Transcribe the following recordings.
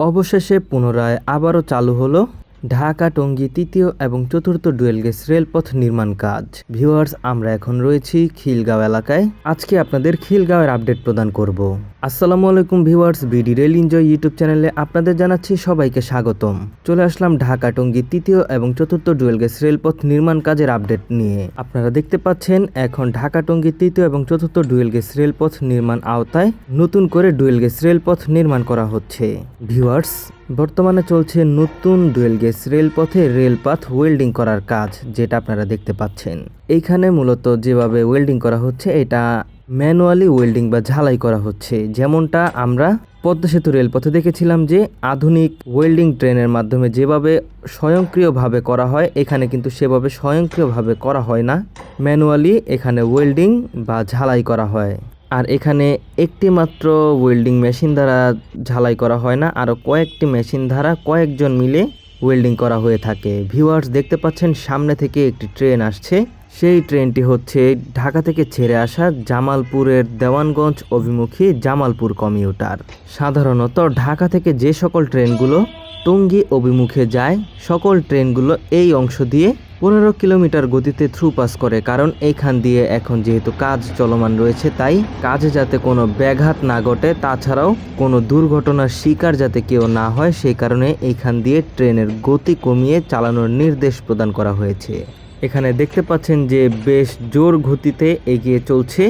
অবশেষে পুনরায় আবারও চালু হলো ঢাকা টঙ্গী তৃতীয় এবং চতুর্থ ডুয়েল গেজ রেলপথ নির্মাণ কাজ। ভিউয়ার্স, আমরা এখন রয়েছি খিলগাঁও এলাকায়। আজকে আপনাদের খিলগাঁওয়ের আপডেট প্রদান করব। আসসালামু আলাইকুম viewers, BD rail enjoy YouTube চ্যানেলে আপনাদের জানাচ্ছি সবাইকে স্বাগতম। চলে আসলাম ঢাকা টঙ্গী তৃতীয় এবং চতুর্থ ডুয়েল গেজ রেলপথ নির্মাণ কাজের আপডেট নিয়ে। আপনারা দেখতে পাচ্ছেন, এখন ঢাকা টঙ্গী তৃতীয় এবং চতুর্থ ডুয়েল গেজ রেলপথ নির্মাণ আওতায় নতুন করে ডুয়েল গেজ রেলপথ নির্মাণ করা হচ্ছে। ভিউয়ার্স বর্তমানে চলছে নতুন ডুয়েল গেজ রেলপথে রেলপাথ ওয়েল্ডিং করার কাজ, যেটা আপনারা দেখতে পাচ্ছেন। এইখানে মূলত যেভাবে ওয়েল্ডিং করা হচ্ছে, এটা ম্যানুয়ালি ওয়েল্ডিং বা ঝালাই করা হচ্ছে। যেমনটা আমরা পদ্মা সেতু রেলপথে দেখেছিলাম যে, আধুনিক ওয়েল্ডিং ট্রেনের মাধ্যমে যেভাবে স্বয়ংক্রিয়ভাবে করা হয়, এখানে কিন্তু সেভাবে স্বয়ংক্রিয়ভাবে করা হয় না। ম্যানুয়ালি এখানে ওয়েল্ডিং বা ঝালাই করা হয়। আর এখানে একটি মাত্র ওয়েল্ডিং মেশিন দ্বারা ঝালাই করা হয় না, আরও কয়েকটি মেশিন দ্বারা কয়েকজন মিলে ওয়েল্ডিং করা হয়ে থাকে। ভিউয়ার্স দেখতে পাচ্ছেন, সামনে থেকে একটি ট্রেন আসছে। সেই ট্রেনটি হচ্ছে ঢাকা থেকে ছেড়ে আসা জামালপুরের দেওয়ানগঞ্জ অভিমুখী জামালপুর কমিউটার। সাধারণত ঢাকা থেকে যে সকল ট্রেনগুলো টঙ্গী অভিমুখে যায়, সকল ট্রেনগুলো এই অংশ দিয়ে পনেরো কিলোমিটার গতিতে থ্রু পাস করে, কারণ এইখান দিয়ে এখন যেহেতু কাজ চলমান রয়েছে, তাই কাজে যাতে কোনো ব্যাঘাত না ঘটে, তাছাড়াও কোনো দুর্ঘটনার শিকার যাতে কেউ না হয়, সেই কারণে এইখান দিয়ে ট্রেনের গতি কমিয়ে চালানোর নির্দেশ প্রদান করা হয়েছে। এখানে দেখতে পাচ্ছেন যে বেশ জোর গতিতে এগিয়ে চলছে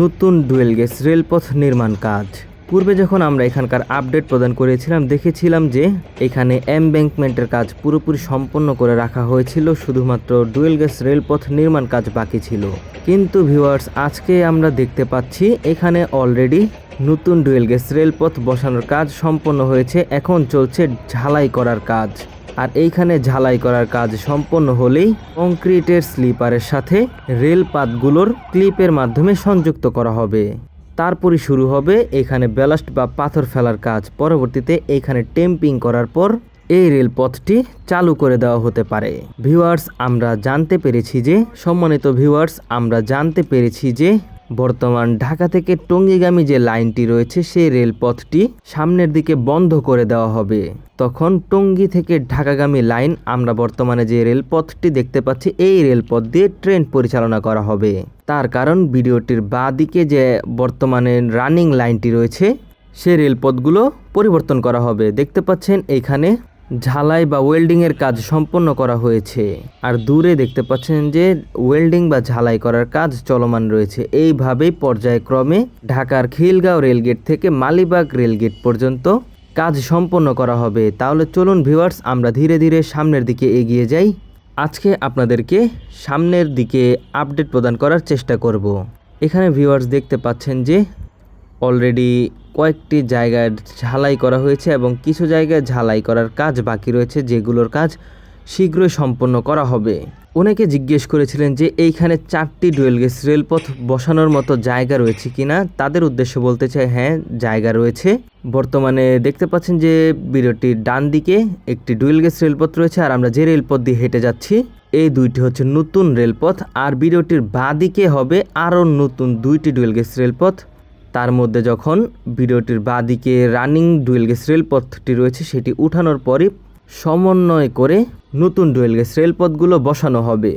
নতুন ডুয়েল গেজ রেলপথ নির্মাণ কাজ। পূর্বে যখন আমরা এখানকার আপডেট প্রদান করেছিলাম, দেখেছিলাম যে এখানে এমব্যাঙ্কমেন্টের কাজ পুরোপুরি সম্পন্ন করে রাখা হয়েছিল, শুধুমাত্র ডুয়েল গ্যাস রেলপথ নির্মাণ কাজ বাকি ছিল। কিন্তু ভিউয়ার্স, আজকে আমরা দেখতে পাচ্ছি এখানে অলরেডি নতুন ডুয়েল গ্যাস রেলপথ বসানোর কাজ সম্পন্ন হয়েছে, এখন চলছে ঝালাই করার কাজ। আর এইখানে ঝালাই করার কাজ সম্পন্ন হলেই কংক্রিটের স্লিপারের সাথে রেল পাতগুলোর ক্লিপের মাধ্যমে সংযুক্ত করা হবে। তারপরই শুরু হবে এখানে ব্যালাস্ট বা পাথর ফেলার কাজ। পরবর্তীতে এখানে টেম্পিং করার পর এই রেলপথটি চালু করে দেওয়া হতে পারে। ভিউয়ার্স, আমরা জানতে পেরেছি যে, সম্মানিত ভিউয়ার্স, আমরা জানতে পেরেছি যে বর্তমান ঢাকা থেকে টঙ্গীগামী যে লাইনটি রয়েছে সেই রেলপথটি সামনের দিকে বন্ধ করে দেওয়া হবে। তখন টঙ্গী থেকে ঢাকাগামী লাইন আমরা বর্তমানে যে রেলপথটি দেখতে পাচ্ছি, এই রেলপথ দিয়ে ট্রেন পরিচালনা করা হবে। তার কারণ ভিডিওটির বাঁ দিকে যে বর্তমানে রানিং লাইনটি রয়েছে, সে রেলপথগুলো পরিবর্তন করা হবে। দেখতে পাচ্ছেন এখানে ঝালাই বা ওয়েল্ডিংয়ের কাজ সম্পন্ন করা হয়েছে। আর দূরে দেখতে পাচ্ছেন যে ওয়েল্ডিং বা ঝালাই করার কাজ চলমান রয়েছে। এইভাবেই পর্যায়ক্রমে ঢাকার খিলগাঁও রেলগেট থেকে মালিবাগ রেলগেট পর্যন্ত কাজ সম্পন্ন করা হবে। তাহলে চলুন ভিউয়ার্স, আমরা ধীরে ধীরে সামনের দিকে এগিয়ে যাই। আজকে আপনাদেরকে সামনের দিকে আপডেট প্রদান করার চেষ্টা করব। এখানে ভিউয়ার্স দেখতে পাচ্ছেন যে অলরেডি কয়েকটি জায়গায় ঝালাই করা হয়েছে এবং কিছু জায়গায় ঝালাই করার কাজ বাকি রয়েছে, যেগুলোর কাজ শীঘ্রই সম্পন্ন করা হবে। অনেকে জিজ্ঞেস করেছিলেন যে, এইখানে চারটি ডুয়েল গেস রেলপথ বসানোর মতো জায়গা রয়েছে কিনা? তাদের উদ্দেশ্য বলতে চাই হ্যাঁ জায়গা রয়েছে। বর্তমানে দেখতে পাচ্ছেন যে, ভিডিওটির ডান দিকে একটি ডুয়েল গেস রেলপথ রয়েছে আর আমরা যে রেলপথ দিয়ে হেঁটে যাচ্ছি, এই দুইটি হচ্ছে নতুন রেলপথ। আর ভিডিওটির বাঁ দিকে হবে আরও নতুন দুইটি ডুয়েল গেস রেলপথ। তার মধ্যে যখন ভিডিওটির বাঁদিকে রানিং ডুয়েল গেস রেলপথটি রয়েছে, সেটি উঠানোর পরে সমন্বয় করে নতুন ডুয়েল গেস রেলপথগুলো বসানো হবে।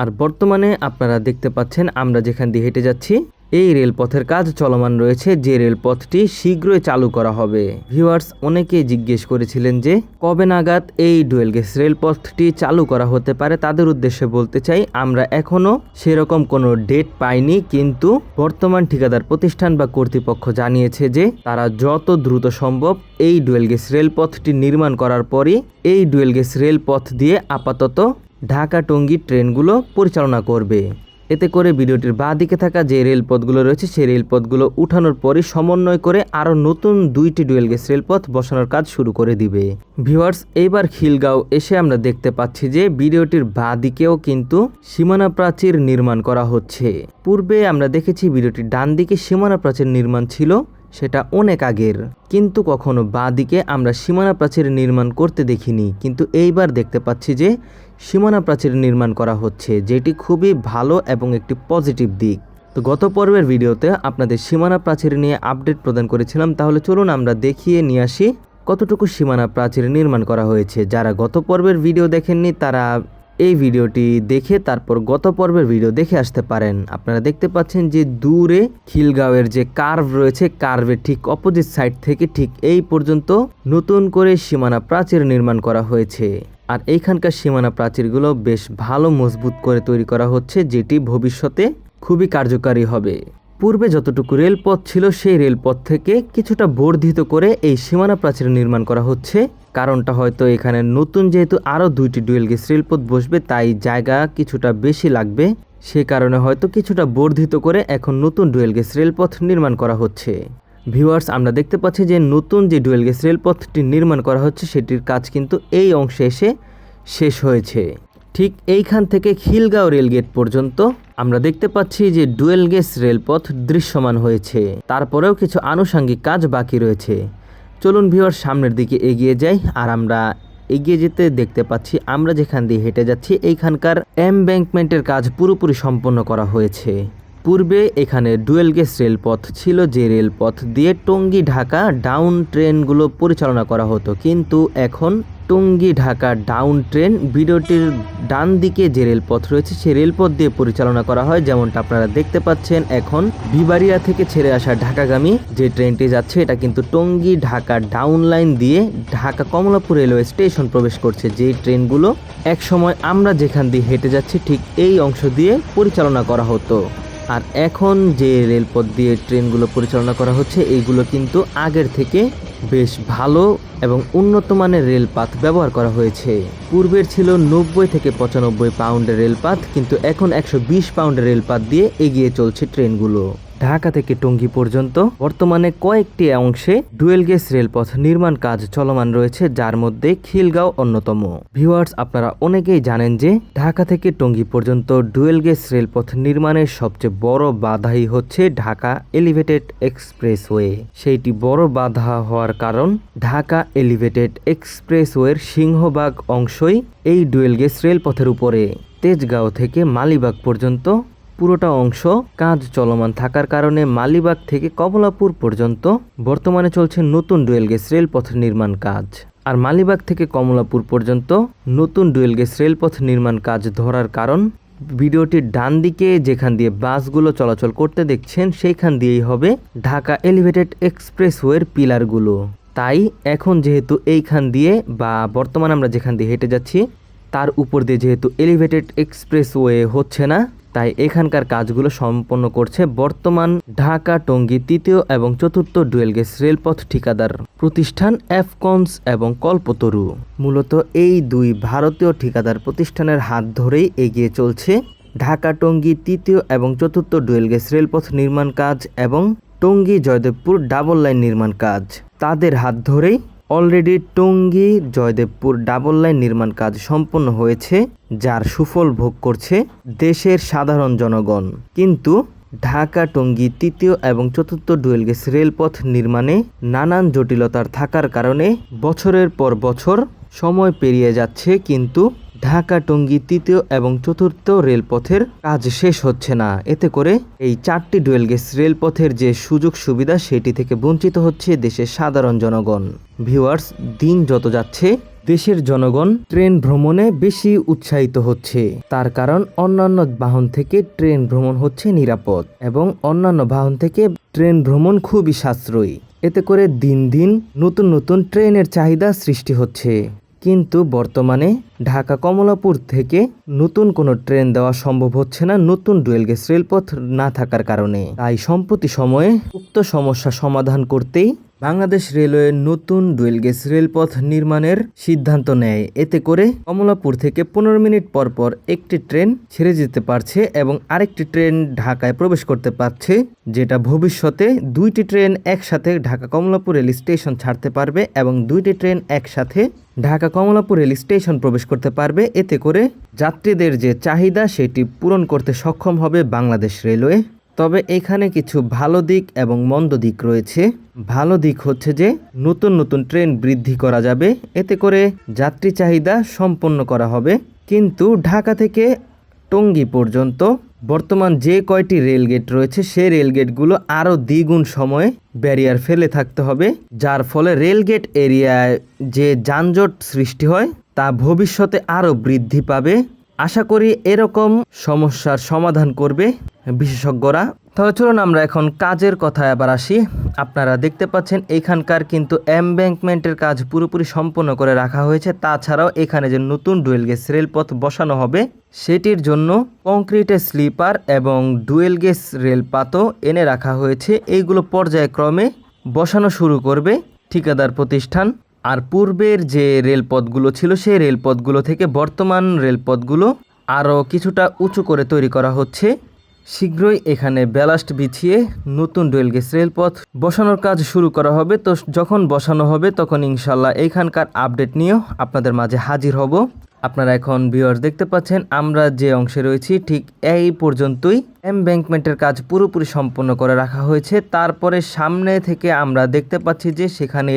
আর বর্তমানে আপনারা দেখতে পাচ্ছেন, আমরা যেখান দিয়ে হেঁটে যাচ্ছি এই রেলপথের কাজ চলমান রয়েছে, যে রেলপথটি শীঘ্রই চালু করা হবে। ভিউয়ার্স অনেকেই জিজ্ঞেস করেছিলেন যে, কবে নাগাদ এই ডুয়েল গেস রেলপথটি চালু করা হতে পারে? তাদের উদ্দেশ্যে বলতে চাই, আমরা এখনও সেরকম কোনো ডেট পাইনি, কিন্তু বর্তমান ঠিকাদার প্রতিষ্ঠান বা কর্তৃপক্ষ জানিয়েছে যে, তারা যত দ্রুত সম্ভব এই ডুয়েল গেস রেলপথটি নির্মাণ করার পরই এই ডুয়েল গেস রেলপথ দিয়ে আপাতত ঢাকা টঙ্গী ট্রেনগুলো পরিচালনা করবে। এতে করে ভিডিওটির বাঁ দিকে থাকা যে রেলপথগুলো রয়েছে, সেই রেলপথগুলো উঠানোর পরই সমন্বয় করে আরও নতুন দুইটি ডুয়েল গেস রেলপথ বসানোর কাজ শুরু করে দিবে। ভিউয়ার্স, এইবার খিলগাঁও এসে আমরা দেখতে পাচ্ছি যে ভিডিওটির বাঁ দিকেও কিন্তু সীমানা প্রাচীর নির্মাণ করা হচ্ছে। পূর্বে আমরা দেখেছি ভিডিওটির ডান দিকে সীমানা প্রাচীর নির্মাণ ছিল, সেটা অনেক আগের। কিন্তু কখনো বাঁ দিকে আমরা সীমানা প্রাচীর নির্মাণ করতে দেখিনি। কিন্তু এইবার দেখতে পাচ্ছি যে সীমানা প্রাচীর নির্মাণ করা হচ্ছে, যেটি খুবই ভালো এবং একটি পজিটিভ দিক। তো গত পর্বের ভিডিওতে আপনাদের সীমানা প্রাচীর নিয়ে আপডেট প্রদান করেছিলাম, তাহলে চলুন আমরা দেখিয়ে নিয়ে আসি কতটুকু সীমানা প্রাচীর নির্মাণ করা হয়েছে। যারা গত পর্বের ভিডিও দেখেননি, তারা এই ভিডিওটি দেখে তারপর গত পর্বের ভিডিও দেখে আসতে পারেন। আপনারা দেখতে পাচ্ছেন যে দূরে খিলগাঁওয়ের যে কার্ভ রয়েছে, কার্ভের ঠিক অপোজিট সাইড থেকে ঠিক এই পর্যন্ত নতুন করে সীমানা প্রাচীর নির্মাণ করা হয়েছে। আর এইখানকার সীমানা প্রাচীরগুলো বেশ ভালো মজবুত করে তৈরি করা হচ্ছে, যেটি ভবিষ্যতে খুবই কার্যকারী হবে। পূর্বে যতটুকু রেলপথ ছিল, সেই রেলপথ থেকে কিছুটা বর্ধিত করে এই সীমানা প্রাচীর নির্মাণ করা হচ্ছে। কারণটা হয়তো এখানে নতুন, যেহেতু আরও দুইটি ডুয়েল গেজ রেলপথ বসবে, তাই জায়গা কিছুটা বেশি লাগবে। সে কারণে হয়তো কিছুটা বর্ধিত করে এখন নতুন ডুয়েল গেজ রেলপথ নির্মাণ করা হচ্ছে। ভিউয়ার্স আমরা দেখতে পাচ্ছি যে নতুন যে ডুয়েল গেজ রেলপথটি নির্মাণ করা হচ্ছে, সেটির কাজ কিন্তু এই অংশে এসে শেষ হয়েছে। ঠিক এইখান থেকে খিলগাঁও রেলগেট পর্যন্ত আমরা দেখতে পাচ্ছি যে ডুয়েল গেজ রেলপথ দৃশ্যমান হয়েছে। তারপরেও কিছু আনুষাঙ্গিক কাজ বাকি রয়েছে। চলুন ভিওর সামনের দিকে এগিয়ে যাই। আর আমরা এগিয়ে যেতে দেখতে পাচ্ছি, আমরা যেখান দিয়ে হেঁটে যাচ্ছি, এইখানকার এমব্যাঙ্কমেন্টের কাজ পুরোপুরি সম্পন্ন করা হয়েছে। পূর্বে এখানে ডুয়েল গেজ রেলপথ ছিল যে রেলপথ দিয়ে টঙ্গী ঢাকা ডাউন ট্রেনগুলো পরিচালনা করা হতো। কিন্তু এখন টঙ্গী ঢাকা ডাউন ট্রেন ভিডিওটির ডান দিকে যে রেলপথ রয়েছে, সেই রেলপথ দিয়ে পরিচালনা করা হয়। যেমনটা আপনারা দেখতে পাচ্ছেন, এখন বিবারিয়া থেকে ছেড়ে আসা ঢাকাগামী যে ট্রেনটি যাচ্ছে, এটা কিন্তু টঙ্গী ঢাকা ডাউন লাইন দিয়ে ঢাকা কমলাপুর রেলওয়ে স্টেশন প্রবেশ করছে। যেই ট্রেনগুলো এক সময় আমরা যেখান দিয়ে হেঁটে যাচ্ছি, ঠিক এই অংশ দিয়ে পরিচালনা করা হতো। আর এখন যে রেলপথ দিয়ে ট্রেনগুলো পরিচালনা করা হচ্ছে, এইগুলো কিন্তু আগের থেকে বেশ ভালো এবং উন্নত মানের রেলপাত ব্যবহার করা হয়েছে। পূর্বের ছিল নব্বই থেকে পঁচানব্বই পাউন্ডের রেলপাত কিন্তু এখন একশো বিশ পাউন্ডের রেলপাত দিয়ে এগিয়ে চলছে ট্রেনগুলো। ঢাকা থেকে টঙ্গী পর্যন্ত। বর্তমানে কয়েকটি অংশে ডুয়েল গেজ রেলপথ নির্মাণ কাজ চলমান রয়েছে, যার মধ্যে খিলগাঁও অন্যতম। ভিউয়ার্স, আপনারা অনেকেই জানেন যে ঢাকা থেকে টঙ্গী পর্যন্ত ডুয়েল গেজ রেলপথ নির্মাণের সবচেয়ে বড় বাধাই হচ্ছে ঢাকা এলিভেটেড এক্সপ্রেসওয়ে। সেইটি বড় বাধা হওয়ার কারণ ঢাকা এলিভেটেড এক্সপ্রেসওয়ের সিংহভাগ অংশই এই ডুয়েল গেজ রেলপথের উপরে। তেজগাঁও থেকে মালিবাগ পর্যন্ত পুরোটা অংশ কাজ চলমান থাকার কারণে মালিবাগ থেকে কমলাপুর পর্যন্ত বর্তমানে চলছে নতুন ডুয়েল গেজ রেলপথ নির্মাণ কাজ। আর মালিবাগ থেকে কমলাপুর পর্যন্ত নতুন ডুয়েল গেজ রেলপথ নির্মাণ কাজ ধরার কারণ ভিডিওটির ডান দিকে যেখান দিয়ে বাসগুলো চলাচল করতে দেখছেন, সেইখান দিয়েই হবে ঢাকা এলিভেটেড এক্সপ্রেসওয়ের পিলারগুলো। তাই এখন যেহেতু এইখান দিয়ে বা বর্তমানে আমরা যেখান দিয়ে হেঁটে যাচ্ছি, তার উপর দিয়ে যেহেতু এলিভেটেড এক্সপ্রেসওয়ে হচ্ছে না তাই এখানকার কাজগুলো সম্পন্ন করছে বর্তমান ঢাকা টঙ্গী তৃতীয় এবং চতুর্থ ডুয়েল গেজ রেলপথ ঠিকাদার প্রতিষ্ঠান এফকনস এবং কল্পতরু। মূলত এই দুই ভারতীয় ঠিকাদার প্রতিষ্ঠানের হাত ধরেই এগিয়ে চলছে ঢাকা টঙ্গী তৃতীয় এবং চতুর্থ ডুয়েল গেজ রেলপথ নির্মাণ কাজ এবং টঙ্গী জয়দেবপুর ডাবল লাইন নির্মাণ কাজ। তাদের হাত ধরেই already Tongi Joydebpur double line নির্মাণ কাজ সম্পন্ন হয়েছে, যার সুফল ভোগ করছে দেশের সাধারণ জনগণ। কিন্তু ঢাকা টঙ্গী তৃতীয় এবং চতুর্থ ডুয়েল গেজ রেলপথ নির্মাণে নানান জটিলতার থাকার কারণে বছরের পর বছর সময় পেরিয়ে যাচ্ছে, কিন্তু ঢাকা টঙ্গী তৃতীয় এবং চতুর্থ রেলপথের কাজ শেষ হচ্ছে না। এতে করে এই চারটি ডুয়েল গেজ রেলপথের যে সুযোগ সুবিধা, সেটি থেকে বঞ্চিত হচ্ছে দেশের সাধারণ জনগণ। ভিউয়ার্স, দিন যত যাচ্ছে, দেশের জনগণ ট্রেন ভ্রমণে বেশি উৎসাহিত হচ্ছে। তার কারণ, অন্যান্য বাহন থেকে ট্রেন ভ্রমণ হচ্ছে নিরাপদ এবং অন্যান্য বাহন থেকে ট্রেন ভ্রমণ খুবই সাশ্রয়ী। এতে করে দিন দিন নতুন নতুন ট্রেনের চাহিদা সৃষ্টি হচ্ছে। কিন্তু বর্তমানে ঢাকা কমলাপুর থেকে নতুন কোনো ট্রেন দেওয়া সম্ভব হচ্ছে না নতুন ডুয়েল গেজ রেলপথ না থাকার কারণে। তাই সম্প্রতি সময়ে উক্ত সমস্যা সমাধান করতেই বাংলাদেশ রেলওয়ে নতুন ডুয়েল গেজ রেলপথ নির্মাণের সিদ্ধান্ত নেয়। এতে করে কমলাপুর থেকে পনেরো মিনিট পর পর একটি ট্রেন ছেড়ে যেতে পারছে এবং আরেকটি ট্রেন ঢাকায় প্রবেশ করতে পারছে, যেটা ভবিষ্যতে দুইটি ট্রেন একসাথে ঢাকা কমলাপুর রেল স্টেশন ছাড়তে পারবে এবং দুইটি ট্রেন একসাথে ঢাকা কমলাপুর রেল স্টেশন প্রবেশ করতে পারবে। এতে করে যাত্রীদের যে চাহিদা, সেটি পূরণ করতে সক্ষম হবে বাংলাদেশ রেলওয়ে। তবে এখানে কিছু ভালো দিক এবং মন্দ দিক রয়েছে। ভালো দিক হচ্ছে যে, নতুন নতুন ট্রেন বৃদ্ধি করা যাবে, এতে করে যাত্রী চাহিদা সম্পন্ন করা হবে। কিন্তু ঢাকা থেকে টঙ্গী পর্যন্ত বর্তমান যে কয়টি রেলগেট রয়েছে সেই রেলগেটগুলো আরও দ্বিগুণ সময়ে ব্যারিয়ার ফেলে থাকতে হবে, যার ফলে রেলগেট এরিয়ায় যে যানজট সৃষ্টি হয়, তা ভবিষ্যতে আরও বৃদ্ধি পাবে। আশা করি এরকম সমস্যার সমাধান করবে বিশেষজ্ঞরা। তাহলে চলুন আমরা এখন কাজের কথায় আবার আসি। আপনারা দেখতে পাচ্ছেন এখানকার কিন্তু এমব্যাঙ্কমেন্টের কাজ পুরোপুরি সম্পন্ন করে রাখা হয়েছে। তাছাড়াও এখানে যে নতুন ডুয়েল গেজ রেলপথ বসানো হবে, সেটির জন্য কংক্রিটের স্লিপার এবং ডুয়েল গেজ রেলপাতও এনে রাখা হয়েছে। এইগুলো পর্যায়ক্রমে বসানো শুরু করবে ঠিকাদার প্রতিষ্ঠান। আর পূর্বের যে রেলপথগুলো ছিল সেই রেলপথগুলো থেকে বর্তমান রেলপথগুলো আরও কিছুটা উঁচু করে তৈরি করা হচ্ছে। শীঘ্রই এখানে ব্যালাস্ট বিছিয়ে নতুন রেলগেজ রেলপথ বসানোর কাজ শুরু করা হবে। তো যখন বসানো হবে, তখন ইনশাল্লাহ এইখানকার আপডেট নিয়েও আপনাদের মাঝে হাজির হব। আপনারা এখন ভিউয়ার্স দেখতে পাচ্ছেন, আমরা যে অংশে রয়েছি, ঠিক এই পর্যন্তই। এমব্যাঙ্কমেন্টের কাজ পুরোপুরি সম্পন্ন করে রাখা হয়েছে। তারপরে সামনে থেকে আমরা দেখতে পাচ্ছি যে সেখানে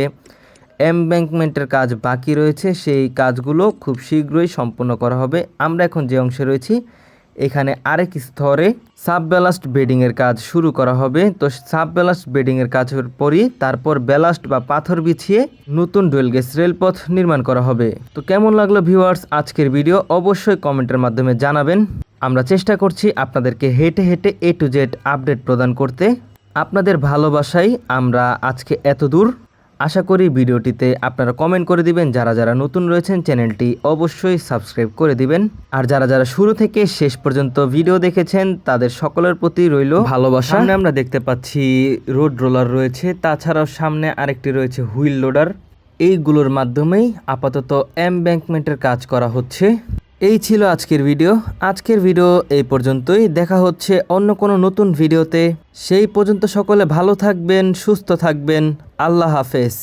এমব্যাঙ্কমেন্টের কাজ বাকি রয়েছে, সেই কাজগুলো খুব শীঘ্রই সম্পন্ন করা হবে। আমরা এখন যে অংশে রয়েছি, এখানে আরেক স্তরে সাব বেডিংয়ের কাজ শুরু করা হবে। তো সাব বেডিংয়ের কাজের পরই তারপর ব্যালাস্ট বা পাথর বিছিয়ে নতুন ডুয়েলগেজ রেলপথ নির্মাণ করা হবে। তো কেমন লাগল ভিউয়ার্স আজকের ভিডিও? অবশ্যই কমেন্টের মাধ্যমে জানাবেন। আমরা চেষ্টা করছি আপনাদেরকে হেঁটে হেঁটে এ টু জেড আপডেট প্রদান করতে। আপনাদের ভালোবাসাই আমরা আজকে এত দূর আশা করি ভিডিওটিতে আপনারা কমেন্ট করে দিবেন যারা যারা নতুন রয়েছেন চ্যানেলটি অবশ্যই সাবস্ক্রাইব করে দিবেন। আর যারা যারা শুরু থেকে শেষ পর্যন্ত ভিডিও দেখেছেন তাদের সকলের প্রতি রইল ভালোবাসা। সামনে আমরা দেখতে পাচ্ছি রোড রোলার রয়েছে তাছাড়াও সামনে আরেকটি রয়েছে হুইল লোডার এইগুলোর মাধ্যমেই আপাতত এমব্যাঙ্কমেন্টের কাজ করা হচ্ছে। এই ছিল আজকের ভিডিও। আজকের ভিডিও এই পর্যন্তই। দেখা হচ্ছে অন্য কোনো নতুন ভিডিওতে। সেই পর্যন্ত সকলে ভালো থাকবেন, সুস্থ থাকবেন। আল্লাহ হাফেজ।